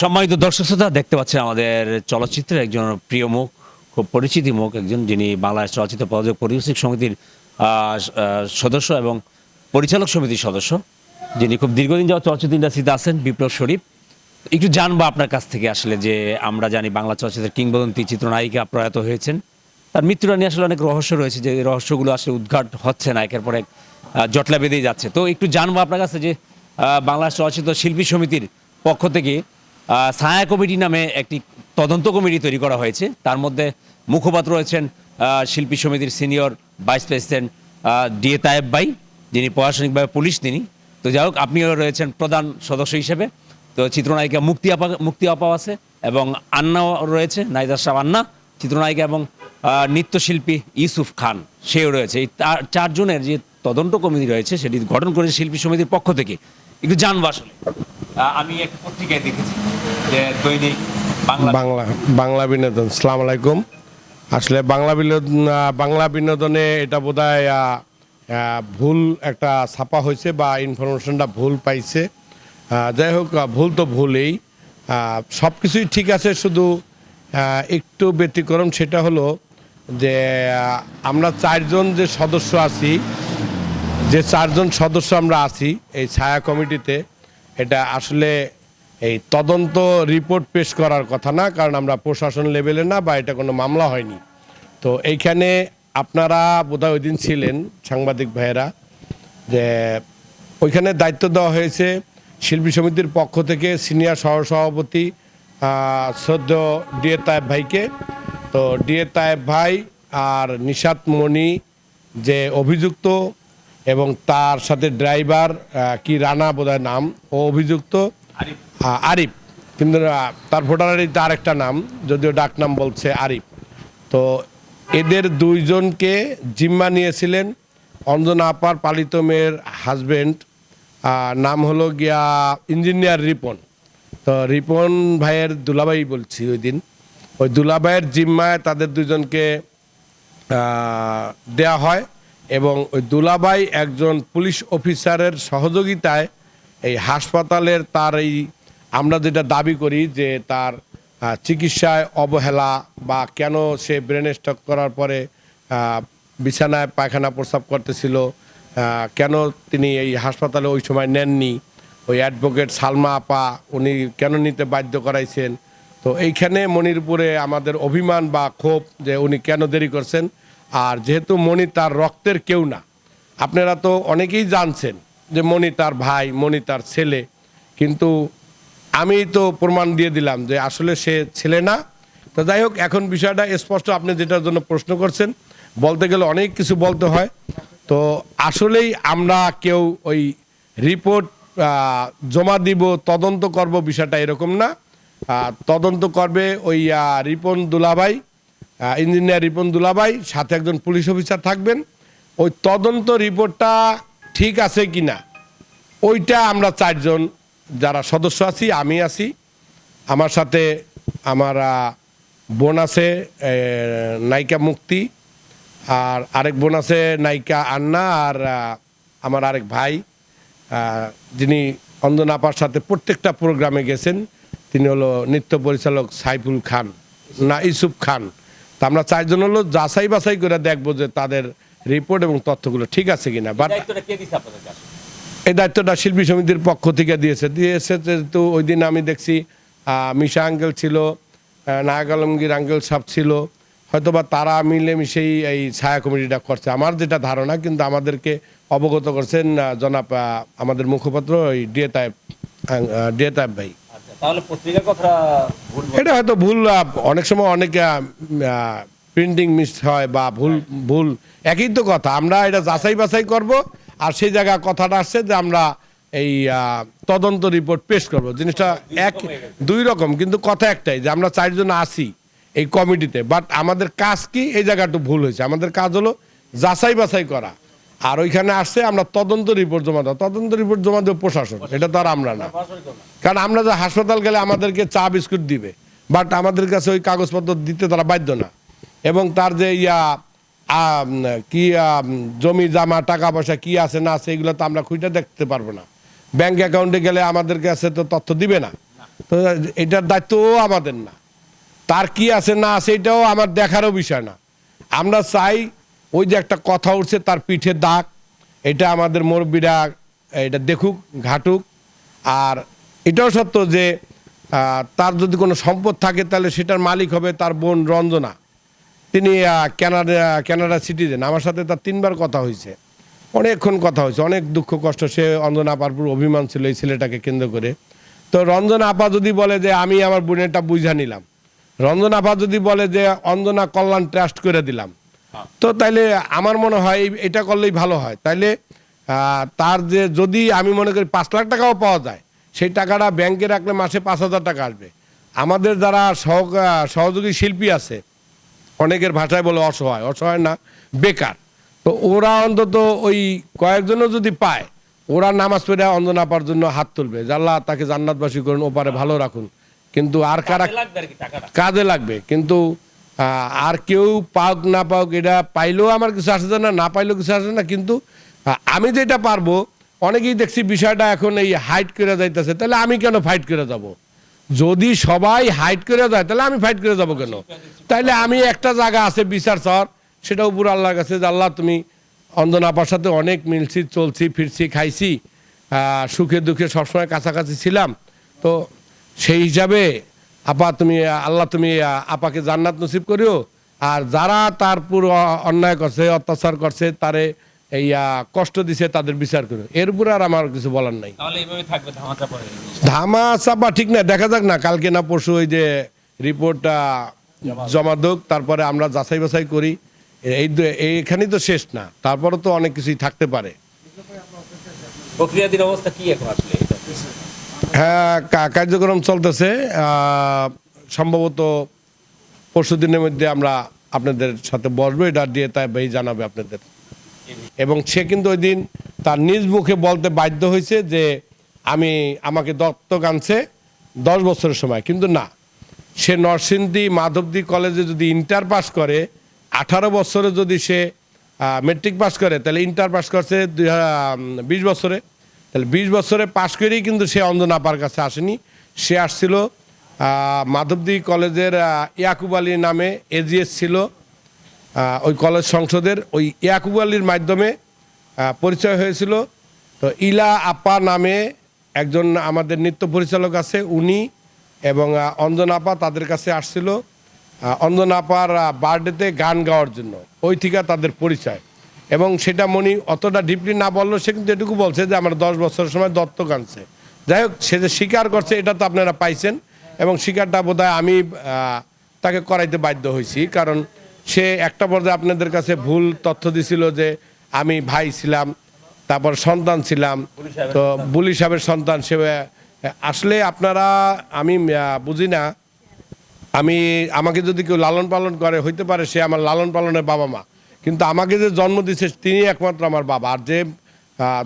সম্মানিত দর্শক শ্রোতা, দেখতে পাচ্ছেন আমাদের চলচ্চিত্রের একজন প্রিয় মুখ, খুব পরিচিতি মুখ একজন, যিনি বাংলাদেশ চলচ্চিত্র প্রযোজক পরিবেশক সমিতির সদস্য এবং পরিচালক সমিতির সদস্য, যিনি খুব দীর্ঘদিন যাওয়া চলচ্চিত্র ইন্ডাস্ট্রিতে আছেন, বিপ্লব শরীফ। একটু জানব আপনার কাছ থেকে আসলে যে আমরা জানি বাংলা চলচ্চিত্রের কিংবদন্তি চিত্রনায়িকা প্রয়াত হয়েছেন। তার মৃত্যুটা নিয়ে আসলে অনেক রহস্য রয়েছে যে রহস্যগুলো আসলে উদ্ঘাট হচ্ছে না, একের পর এক জটলা বেঁধেই যাচ্ছে। তো একটু জানব আপনার কাছে যে বাংলাদেশ চলচ্চিত্র শিল্পী সমিতির পক্ষ থেকে ছায়া কমিটি নামে একটি তদন্ত কমিটি তৈরি করা হয়েছে। তার মধ্যে মুখপাত্র রয়েছেন শিল্পী সমিতির senior vice president DA Tayeb ভাই, যিনি প্রশাসনিকভাবে পুলিশ তিনি। তো যাই হোক, আপনিও রয়েছেন প্রধান সদস্য হিসেবে। তো চিত্রনায়িকা মুক্তি আপা, মুক্তি আপাও আছে এবং আন্নাও রয়েছে নাইজার সাহ আন্না, চিত্রনায়িকা এবং নৃত্যশিল্পী ইউসুফ খান, সেও রয়েছে। এই চার- চারজনের যে তদন্ত কমিটি রয়েছে, সেটি গঠন করেছে শিল্পী সমিতির পক্ষ থেকে। একটু জানব আসলে। আমি একটা পত্রিকায় দেখেছি যে দৈনিক বাংলা বাংলা বাংলা বিনোদন, সালাম আলাইকুম। আসলে বাংলা বিনোদন বাংলা বিনোদনে এটা বোধ ভুল একটা ছাপা হয়েছে বা ইনফরমেশনটা ভুল পাইছে। যাই হোক ভুল তো ভুলেই। সব কিছুই ঠিক আছে, শুধু একটু ব্যতিক্রম সেটা হলো যে আমরা চারজন যে সদস্য আছি যে চারজন সদস্য আমরা আছি, এই ছায়া কমিটিতে, এটা আসলে এই তদন্ত রিপোর্ট পেশ করার কথা না, কারণ আমরা প্রশাসন লেভেলে না বা এটা কোনো মামলা হয়নি। তো এইখানে আপনারা বোধহয় ওই দিন ছিলেন, সাংবাদিক ভাইয়েরা, যে ওইখানে দায়িত্ব দেওয়া হয়েছে শিল্পী সমিতির পক্ষ থেকে সিনিয়র সহসভাপতি শ্রদ্ধ ডিএ তায়েব ভাইকে। তো ডিএ তায়েব ভাই আর নিশাত মণি যে অভিযুক্ত এবং তার সাথে ড্রাইভার কি রানা বোধহয় নাম? ও অভিযুক্ত? আরিফ। কিন্তু তার ভোটার আইডি তার একটা নাম যদিও ডাক নাম বলছে আরিফ। তো এদের দুইজনকে জিম্মা নিয়েছিলেন অঞ্জন আপার পালিত মেয়ের হাজবেন্ড। নাম হলো গিয়া ইঞ্জিনিয়ার রিপন। তো রিপন ভাইয়ের দুলাভাই বলছি ওই দিন। ওই দুলাভাইয়ের জিম্মায় তাদের দুজনকে দেয়া হয়। এবং ওই দুলাবাই একজন পুলিশ অফিসারের সহযোগিতায় এই হাসপাতালের তার এই, আমরা যেটা দাবি করি যে তার চিকিৎসায় অবহেলা বা কেন সে ব্রেন স্ট্রোক করার পরে বিছানায় পায়খানা প্রস্রাব করতেছিল কেন তিনি এই হাসপাতালে ওই সময় নেননি? ওই অ্যাডভোকেট সালমা আপা, উনি কেন নিতে বাধ্য করাইছেন? তো এইখানে মনিরপুরে আমাদের অভিমান বা ক্ষোভ যে উনি কেন দেরি করছেন আর যেহেতু মণি তার রক্তের কেউ না, আপনারা তো অনেকেই জানছেন যে মণি তার ভাই, মণি তার ছেলে, কিন্তু আমি তো প্রমাণ দিয়ে দিলাম যে আসলে সে ছেলে না। তো যাই হোক, এখন বিষয়টা স্পষ্ট, আপনি যেটার জন্য প্রশ্ন করছেন, বলতে গেলে অনেক কিছু বলতে হয়। তো আসলেই আমরা কেউ ওই রিপোর্ট জমা দিব, তদন্ত করব বিষয়টা এরকম না। তদন্ত করবে ওই রিপন দুলাভাই। ইঞ্জিনিয়ার রিপন দুলাভাই, সাথে একজন পুলিশ অফিসার থাকবেন। ওই তদন্ত রিপোর্টটা ঠিক আছে কি না ওইটা আমরা চারজন যারা সদস্য আছি, আমি আছি। আমার সাথে আমার বোন আছে নায়িকা মুক্তি, আর আরেক বোন আছে, নায়িকা আন্না, আর আমার আরেক ভাই যিনি অঞ্জনা আপার সাথে প্রত্যেকটা প্রোগ্রামে গেছেন, তিনি হলো নৃত্য পরিচালক সাইফুল খান, না ইসুফ খান। তা আমরা চারজন হলো যাচাই বাছাই করে দেখব যে তাদের রিপোর্ট এবং তথ্যগুলো ঠিক আছে কিনা। বাট এই দায়িত্বটা শিল্পী সমিতির পক্ষ থেকে দিয়েছে। দিয়েছে যেহেতু ওই দিন আমি দেখছি মিশা আঙ্কেল ছিল নায়ক আলমগীর আঙ্কেল সাহেব ছিল। হয়তোবা তারা মিলে মিশেই এই ছায়া কমিটিটা করছে। আমার যেটা ধারণা কিন্তু আমাদেরকে অবগত করছেন জনাব আমাদের মুখপাত্র ওই ডিএ তাইব ডিএ তাইব ভাই। তাহলে পত্রিকার কথা ভুল এটা হয়তো ভুল অনেক সময় অনেক প্রিন্টিং মিস হয় বা ভুল ভুল একই তো কথা। আমরা এটা যাচাই বাছাই করব আর সেই জায়গায় কথাটা আসছে যে আমরা এই তদন্ত রিপোর্ট পেশ করব। জিনিসটা এক দুই রকম কিন্তু কথা একটাই যে আমরা চারজন আসি এই কমিটিতে বাট আমাদের কাজ কি? এই জায়গাটা ভুল হয়েছে। আমাদের কাজ হলো যাচাই বাছাই করা। আর ওইখানে আসছে, আমরা তদন্ত রিপোর্ট জমা দেওয়া তদন্ত রিপোর্ট জমা দেবো প্রশাসন, এটা তো আর আমরা না। কারণ আমরা যে হাসপাতাল গেলে আমাদেরকে চা বিস্কুট দিবে বাট আমাদের কাছে ওই কাগজপত্র দিতে তারা বাধ্য না। এবং তার যে ইয়া কি জমি জামা, টাকা পয়সা কি আছে না আছে, এগুলো তো আমরা খুঁজে দেখতে পারব না। ব্যাংক অ্যাকাউন্টে গেলে আমাদের কাছে তো তথ্য দিবে না। তো এটার দায়িত্বও আমাদের না। তার কি আছে না আছে, এটাও আমার দেখারও বিষয় না। আমরা চাই ওই যে একটা কথা উঠছে, তার পিঠে দাগ। এটা আমাদের মুরব্বীরা, এটা দেখুক, ঘাটুক। আর এটাও সত্য যে তার যদি কোনো সম্পদ থাকে, তাহলে সেটার মালিক হবে তার বোন রঞ্জনা। তিনি ক্যানাডা কানাডা সিটিজেন আমার সাথে তার তিনবার কথা হয়েছে। অনেকক্ষণ কথা হয়েছে। অনেক দুঃখ, কষ্ট। সে অঞ্জনা আপার পুরো অভিমান ছিল এই ছেলেটাকে কেন্দ্র করে। তো রঞ্জনা আপা যদি বলে যে, আমি আমার বোনেরটা বুঝা নিলাম। রঞ্জনা আপা যদি বলে যে, অঞ্জনা কল্যাণ ট্রাস্ট করে দিলাম। তো তাইলে আমার মনে হয় এটা করলেই ভালো হয়। তাইলে তার যে যদি আমি মনে করি পাঁচ লাখ টাকাও পাওয়া যায় সেই টাকাটা ব্যাংকে রাখলে মাসে পাঁচ হাজার টাকা আসবে। আমাদের যারা সহযোগী শিল্পী আছে অনেকের ভাষায় বলে অসহায়। অসহায় না বেকার। তো ওরা অন্তত ওই কয়েকজনও যদি পায় ওরা নামাজ পড়ে অঞ্জনা পাওয়ার জন্য হাত তুলবে। আল্লাহ তাকে জান্নাতবাসী করুন ওপারে ভালো রাখুন। কিন্তু আর কারা কাজে লাগবে। কিন্তু আর কেউ পাওক, না পাওক, এটা পাইলেও আমার কিছু আসে না না পাইলেও কিছু আসে না, কিন্তু আমি যেটা পারব, অনেকেই দেখছি বিষয়টা এখন এই হাইট করে যাইতেছে, তাহলে আমি কেন ফাইট করে যাব? যদি সবাই হাইট করে যায়, তাহলে আমি ফাইট করে যাব কেন? তাইলে আমি একটা জায়গা আছে বিচার স্যার সেটা উপর আল্লাহর কাছে যে, আল্লাহ, তুমি অন্ধন আপার সাথে অনেক মিলছি, চলছি, ফিরছি, খাইছি সুখে দুঃখে সবসময় কাছাকাছি ছিলাম। তো সেই হিসাবে আপা তুমি আল্লাহ তুমি আপাকে জান্নাত নসিব করিও। আর যারা তার পুরো অন্যায় করছে অত্যাচার করছে তারে এই কষ্ট দিছে তাদের বিচার করো এর উপরে আর আমার কিছু বলার নাই। ধামা চাপা ঠিক না দেখা যাক না কালকে না পরশু ওই যে রিপোর্টটা জমা দোক তারপরে আমরা যাচাই বাছাই করি। এই এইখানেই তো শেষ না তারপরে তো অনেক কিছুই থাকতে পারে। প্রক্রিয়াধীন অবস্থা কি এখন আসলে? হ্যাঁ কার্যক্রম চলতেছে। সম্ভবত পরশু দিনের মধ্যে আমরা আপনাদের সাথে বসবো, এটা দিয়ে তাই ভাই জানাবে আপনাদের। এবং সে কিন্তু ওই দিন তার নিজ মুখে বলতে বাধ্য হয়েছে যে, আমি, আমাকে দত্তক আনছে দশ বছরের সময়। কিন্তু না, সে নরসিংদী মাধবদী কলেজে যদি ইন্টার পাস করে, আঠারো বছরে যদি সে মেট্রিক পাস করে, তাহলে ইন্টার পাস করছে দুই বছরে। তাহলে বিশ বছরে পাশ করেই কিন্তু সে অঞ্জন আপার কাছে আসেনি। সে আসছিল মাধবদী কলেজের ইয়াকুব আলী নামে এজিএস ছিল। ওই কলেজ সংসদের ওই ইয়াকুব আলীর মাধ্যমে পরিচয় হয়েছিল। তো ইলা আপা নামে একজন আমাদের নৃত্য পরিচালক আছে, উনি এবং অঞ্জন আপা তাদের কাছে আসছিল। অঞ্জন আপার বার্থডেতে গান গাওয়ার জন্য। ওই থেকে তাদের পরিচয়। এবং সেটা মনি অতটা ডিপলি না বলল সে কিন্তু এটুকু বলছে যে আমার দশ বছরের সময় দত্তক আনছে। যাই হোক সে যে স্বীকার করছে এটা তো আপনারা পাইছেন এবং স্বীকারটা বোধ আমি তাকে করাইতে বাধ্য হয়েছি কারণ সে একটা পর্যায়ে আপনাদের কাছে ভুল তথ্য দিছিল যে আমি ভাই ছিলাম তারপর সন্তান ছিলাম। তো বুলি সাহেবের সন্তান সে আসলে আপনারা আমি বুঝি না। আমি আমাকে যদি কেউ লালন পালন করে হইতে পারে সে আমার লালন পালনের বাবা মা। কিন্তু আমাকে যে জন্ম দিচ্ছে তিনি একমাত্র আমার বাবা। আর যে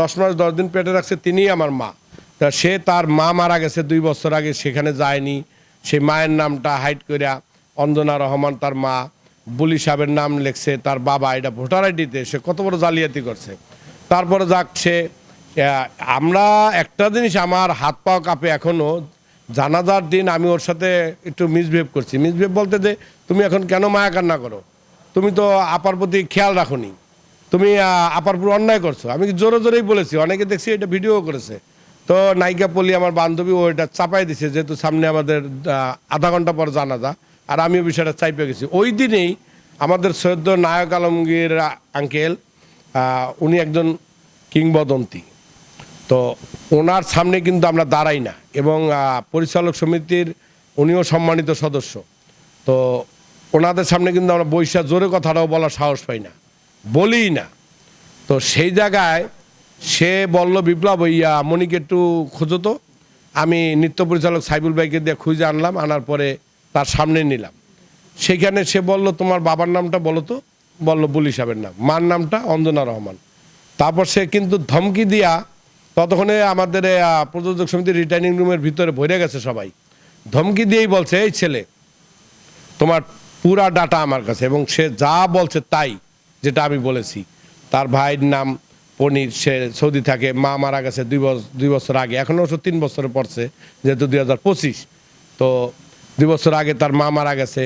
দশ মাস, দশ দিন পেটে রাখছে, তিনিই আমার মা। তা সে তার মা মারা গেছে দুই বছর আগে, সেখানে যায়নি। সেই মায়ের নামটা হাইট করিয়া অঞ্জনা রহমান তার মা, বুলি সাহেবের নাম লেখছে, তার বাবা, এটা ভোটার আইডিতে, সে কত বড় জালিয়াতি করছে। তারপরে যাক সে আমরা একটা জিনিস আমার হাত পাও কাপে এখনও জানাজার দিন আমি ওর সাথে একটু মিসবিহেভ করছি। মিসবিহেভ বলতে যে, তুমি এখন কেন মায়া কান্না করো? তুমি তো আপার প্রতি খেয়াল রাখোনি। তুমি আপার পুরো অন্যায় করছ। আমি জোরে জোরেই বলেছি? অনেকে দেখছি এটা ভিডিও করেছে। তো নায়িকা পলি আমার বান্ধবী, ও এটা চাপাই দিছে, যেহেতু সামনে আমাদের আধা ঘণ্টা পর জানাজা, আর আমিও বিষয়টা চাইপে গেছি। ওই দিনেই আমাদের সৈয়দ নায়ক আলমগীর আঙ্কেল উনি একজন কিংবদন্তি। তো ওনার সামনে কিন্তু আমরা দাঁড়াই না, এবং পরিচালক সমিতির উনিও সম্মানিত সদস্য। তো ওনাদের সামনে কিন্তু আমরা বৈশা জোরে কথাটাও বলার সাহস পাই না। বলিই না। তো সেই জায়গায় সে বলল, বিপ্লব ইয়া মনিকে একটু খোঁজো তো। আমি নৃত্য পরিচালক সাইবুল ভাইকে দিয়ে খুঁজে আনলাম, আনার পরে তার সামনে নিলাম। সেখানে সে বলল, তোমার বাবার নামটা বলো তো। বলল, বুলি সাহেবের নাম। মার নামটা? অঞ্জনা রহমান। তারপর সে কিন্তু ধমকি দিয়া ততক্ষণে আমাদের প্রযোজক সমিতির রিটার্নিং রুমের ভিতরে ভরে গেছে সবাই। ধমকি দিয়েই বলছে, এই ছেলে, তোমার পুরা ডাটা আমার কাছে এবং সে যা বলছে তাই, যেটা আমি বলেছি। তার ভাইয়ের নাম পনির, সে সৌদি থাকে, মা মারা গেছে দুই বছর দুই বছর আগে, এখন অবশ্য তিন বছরে পড়ছে, যেহেতু দুই হাজার পঁচিশ। তো দুই বছর আগে তার মা মারা গেছে,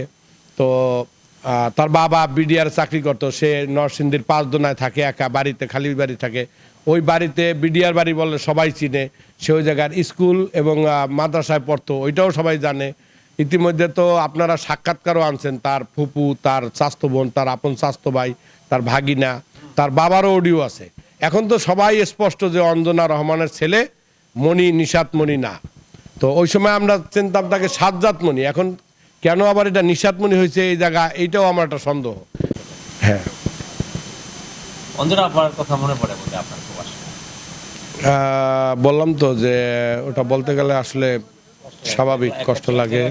তো তার বাবা বিডিআর চাকরি করতো, সে নরসিংদীর পাঁচ দোনায় থাকে, একা বাড়িতে খালি বাড়ি থাকে। ওই বাড়িতে বিডিআর বাড়ি বললে সবাই চিনে, সে ওই জায়গার স্কুল এবং মাদ্রাসায় পড়তো, ওইটাও সবাই জানে। ইতিমধ্যে তো আপনারা সাক্ষাৎকারও আনছেন তার ফুপু তার স্বাস্থ্য বোন তার আপন স্বাস্থ্য ভাই তার ভাগিনা তার বাবারও অডিও আছে। এখন তো সবাই স্পষ্ট যে অঞ্জনা রহমানের ছেলে মণি নিশাত মণি না। তো ওই সময় আমরা চিনতাম তাকে সাজ্জাত মণি এখন কেন আবার এটা নিশাত মণি হয়েছে এই জায়গা এইটাও আমার একটা সন্দেহ। হ্যাঁ। অঞ্জনা আপনার কথা মনে পড়ে আপনার বললাম তো যে ওটা বলতে গেলে আসলে স্বাভাবিক কষ্ট লাগে।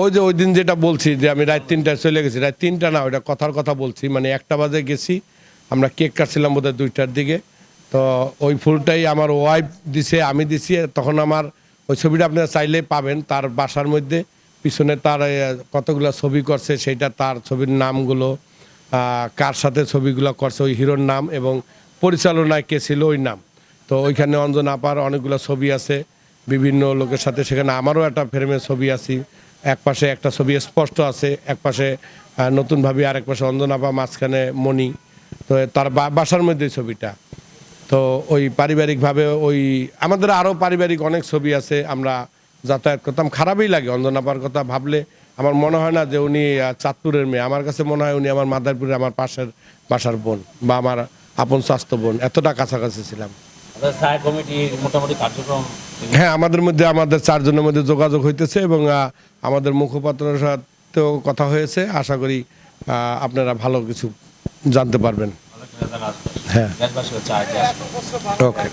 ওই যে ওই দিন যেটা বলছি যে আমি রাত তিনটায় চলে গেছি রাত তিনটা না ওইটা কথার কথা বলছি। মানে একটা বাজে গেছি আমরা কেক কাটছিলাম বোধহয় দুইটার দিকে। তো ওই ফুলটাই আমার ওয়াইফ দিছে আমি দিছি তখন আমার ওই ছবিটা আপনারা চাইলে পাবেন তার বাসার মধ্যে। পিছনে তার কতগুলো ছবি করছে সেইটা তার ছবির নামগুলো কার সাথে ছবিগুলো করছে ওই হিরোর নাম এবং পরিচালনায় কে ছিল ওই নাম। তো ওইখানে অঞ্জন আপার অনেকগুলো ছবি আছে বিভিন্ন লোকের সাথে। সেখানে আমারও একটা ফ্রেমে ছবি আছি। এক পাশে একটা ছবি স্পষ্ট আছে এক পাশে আহ, নতুন আর এক পাশে অঞ্জন আপা মাঝখানে মণি। তো তার বাসার মধ্যে ছবিটা। তো ওই পারিবারিকভাবে ওই আমাদের আরও পারিবারিক অনেক ছবি আছে আমরা যাতায়াত করতাম। খারাপই লাগে অঞ্জনাপার কথা ভাবলে। আমার মনে হয় না যে উনি চাঁদপুরের মেয়ে। আমার কাছে মনে হয় উনি আমার মাদারপুরের আমার পাশের বাসার বোন বা আমার আপন স্বাস্থ্য বোন। এতটা কাছাকাছি ছিলাম। কার্যক্রম হ্যাঁ আমাদের মধ্যে আমাদের চারজনের মধ্যে যোগাযোগ হইতেছে এবং আমাদের মুখপাত্রের সাথেও কথা হয়েছে। আশা করি আপনারা ভালো কিছু জানতে পারবেন। হ্যাঁ। ওকে